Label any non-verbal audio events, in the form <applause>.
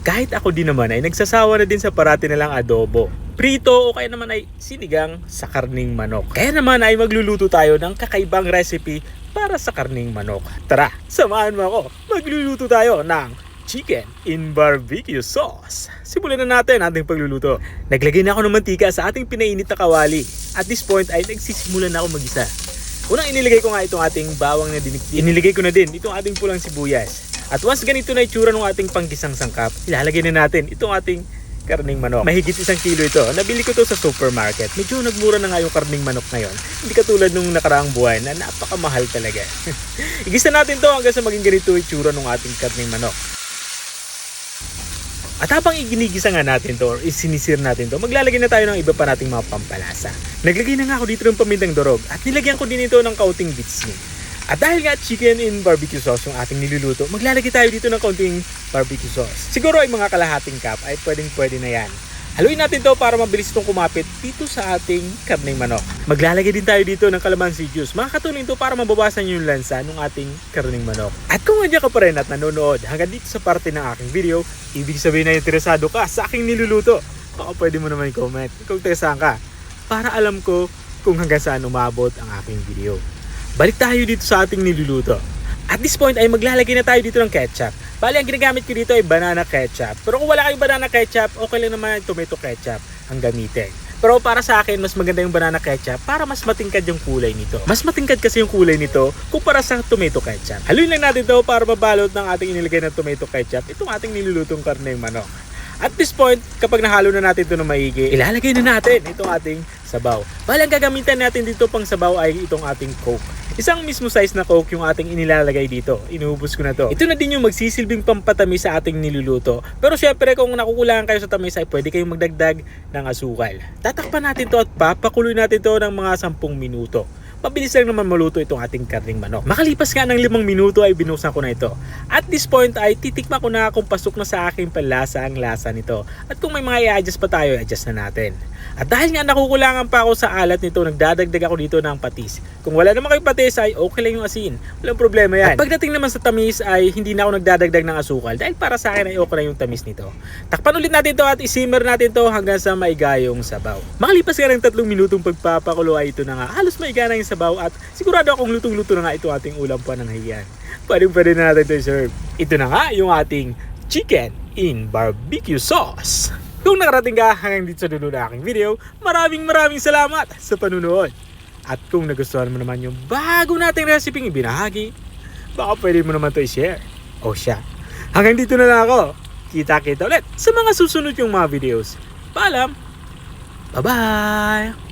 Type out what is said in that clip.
Kahit ako din naman ay nagsasawa na din sa parati na lang adobo. Prito o kaya naman ay sinigang sa karning manok. Kaya naman ay magluluto tayo ng kakaibang recipe para sa karning manok. Tara, samahan mo ako. Magluluto tayo ng chicken in barbecue sauce. Simulan na natin ating pagluluto. Naglagay na ako ng mantika sa ating pinainit na kawali. At this point ay nagsisimula na ako magisa. Unang inilagay ko nga itong ating bawang na dinikdik. Inilagay ko na din itong ating pulang sibuyas. At once ganito na itsura ng ating panggisang sangkap, ilalagay na natin itong ating karning manok. Mahigit isang kilo ito. Nabili ko to sa supermarket. Medyo nagmura na nga yung karning manok ngayon. Hindi katulad nung nakaraang buwan na napakamahal talaga. <laughs> Igisa natin to hanggang sa maging ganito itsura ng ating karning manok. At habang iginigisa nga natin to or isinisir natin to, maglalagay na tayo ng iba pa nating mga pampalasa. Naglagay na nga ako dito ng pamintang dorog at nilagyan ko din ito ng kaunting bitsin. At dahil nga chicken in barbecue sauce yung ating niluluto, maglalagay tayo dito ng kaunting barbecue sauce. Siguro ay mga kalahating cup ay pwedeng pwede na yan. Haluin natin to para mabilis itong kumapit dito sa ating karneng manok. Maglalagay din tayo dito ng calamansi juice. Makakatulong to para mabawasan yung lansa ng ating karneng manok. At kung nandiyan ka pa rin at nanonood hanggang dito sa parte ng aking video, ibig sabihin na interesado ka sa aking niluluto. Baka pwede mo naman i-comment kung taga ka para alam ko kung hanggang saan umabot ang aking video. Balik tayo dito sa ating niluluto. At this point ay maglalagay na tayo dito ng ketchup. Bali, ang ginagamit ko dito ay banana ketchup. Pero kung wala kayong banana ketchup, okay lang naman yung tomato ketchup ang gamitin. Pero para sa akin, mas maganda yung banana ketchup para mas matingkad yung kulay nito. Mas matingkad kasi yung kulay nito kumpara sa tomato ketchup. Haluin lang natin to para mabalot ng ating inilagay na tomato ketchup itong ating nilulutong karneng manok. At this point, kapag nahalo na natin ito ng maigi, ilalagay na natin itong ating sabaw. Bali, gagamitan natin dito pang sabaw ay itong ating coke. Isang mismo size na coke yung ating inilalagay dito. Inuubos ko na to. Ito na din yung magsisilbing pampatamis sa ating niluluto. Pero syempre kung nakukulangan kayo sa tamis ay pwede kayong magdagdag ng asukal. Tatakpan natin to at papakuloy natin to ng mga 10 minuto. Mabilis lang naman maluto itong ating karning manok. Makalipas nga ng limang minuto ay binuksan ko na ito. At this point ay titikma ko na kung pasok na sa aking panlasa ang lasa nito. At kung may mga i-adjust pa tayo, adjust na natin. At dahil nga nakukulangan pa ako sa alat nito, nagdadagdag ako dito ng patis. Kung wala naman kayo patis ay okay lang yung asin. Walang problema yan. At pagdating naman sa tamis ay hindi na ako nagdadagdag ng asukal dahil para sa akin ay okay na yung tamis nito. Takpan ulit natin to at isimmer natin to hanggang sa maigayong sabaw. Makalipas nga ng tatlong minutong pagpapakulo ay ito na nga. Halos maiga na yung sabaw at sigurado akong lutong-luto na nga ito ating ulam pa ng hiyan. Pwede pwede na natin ito serve. Ito na nga yung ating chicken in barbecue sauce. Kung nakarating ka hanggang dito sa dulo ng aking video, maraming maraming salamat sa panunood. At kung nagustuhan mo naman yung bago nating recipe ibinahagi, baka pwede mo naman to i-share. O siya. Hanggang dito na lang ako. Kita-kita ulit sa mga susunod yung mga videos. Paalam! Bye-bye!